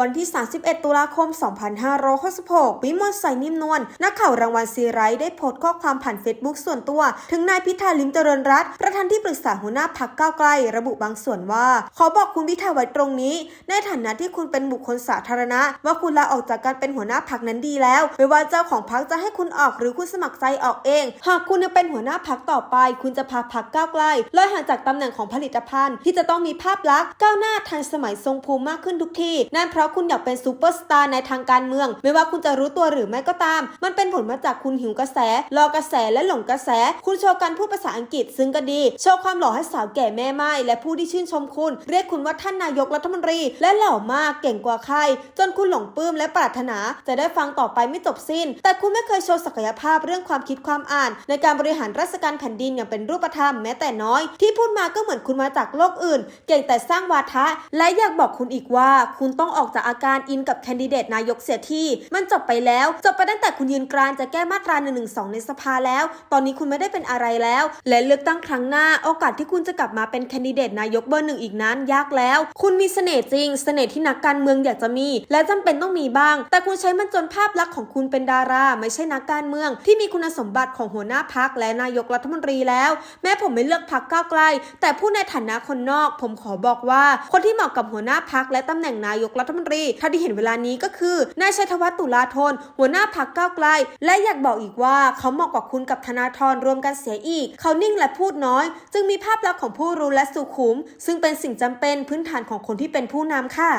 วันที่ 31 ตุลาคม 2566 วิมลใสนิ่มนวล นักข่าวรางวัลซีไรต์ได้โพสต์ข้อความผ่านเฟซบุ๊กส่วนตัว ถึงนายพิธาลิมเจริญรัตน์ประธานที่ปรึกษาหัวหน้าพักก้าวไกล ระบุบางส่วนว่า ขอบอกคุณพิธาไว้ตรงนี้ ในฐานะที่คุณเป็นบุคคลสาธารณะ ว่าคุณลาออกจากการเป็นหัวหน้าพักนั้นดีแล้ว ไม่ว่าเจ้าของพักจะให้คุณออกหรือคุณสมัครใจออกเอง หากคุณยังเป็นหัวหน้าพักต่อไป คุณจะพาพักก้าวไกลลอยห่างจากตำแหน่งของผลิตภัณฑ์ ที่จะต้องมีภาพลักษณ์ก้าวหน้าทันสมัยทรงภูมิมากขึ้นทุกที่นั่นเพราะราะคุณอยากเป็นซูเปอร์สตาร์ในทางการเมือง ไม่ว่าคุณจะรู้ตัวหรือไม่ก็ตาม มันเป็นผลมาจากคุณหิวกระแส รอกระแสและหลงกระแส คุณโชว์การพูดภาษาอังกฤษซึ่งก็ดี โชว์ความหล่อให้สาวแก่แม่ไม้และผู้ที่ชื่นชมคุณ เรียกคุณว่าท่านนายกรัฐมนตรี และหล่อมากเก่งกว่าใคร จนคุณหลงปลื้มและปรารถนา จะได้ฟังต่อไปไม่จบสิ้น แต่คุณไม่เคยโชว์ศักยภาพเรื่องความคิดความอ่าน ในการบริหารราชการแผ่นดินอย่างเป็นรูปธรรมแม้แต่น้อย ที่พูดมาก็เหมือนคุณมาจากโลกอื่น เก่งแต่สร้างวาทะ และอยากบอกคุณอีกว่า คุณต้องออกจากอาการอินกับแคนดิเดตนายกเสียที่ มันจบไปแล้ว จบไปตั้งแต่คุณยืนกรานจะแก้มาตรา1นึในสภาแล้ว ตอนนี้คุณไม่ได้เป็นอะไรแล้ว และเลือกตั้งครั้งหน้า โอกาสที่คุณจะกลับมาเป็นแคนดิเดตนายกเบอร์หนึ่งอีกนั้นยากแล้ว คุณมีเสน่ห์จริง เสน่ห์ที่นักการเมืองอยากจะมี และจำเป็นต้องมีบ้าง แต่คุณใช้มันจนภาพลักษณ์ของคุณเป็นดารา ไม่ใช่นักการเมือง ที่มีคุณสมบัติของหัวหน้าพักและนายกรัฐมนตรีแล้ว แม้ผมไม่เลือกพักก้าวไกล แต่ผู้ในฐานะคนนอก ผมขอบอกว่า คนที่เหมาะกับหัวหน้าพักและตำแหน่งนายกรัฐมนตรีถ้าที่เห็นเวลานี้ก็คือนายชัยธวัฒน์ตุลาธน หัวหน้าพรรคก้าวไกล และอยากบอกอีกว่าเขาเหมาะกว่าคุณกับธนาธรรวมกันเสียอีก เขานิ่งและพูดน้อย จึงมีภาพลักษณ์ของผู้รู้และสุขุม ซึ่งเป็นสิ่งจำเป็นพื้นฐานของคนที่เป็นผู้นำค่ะ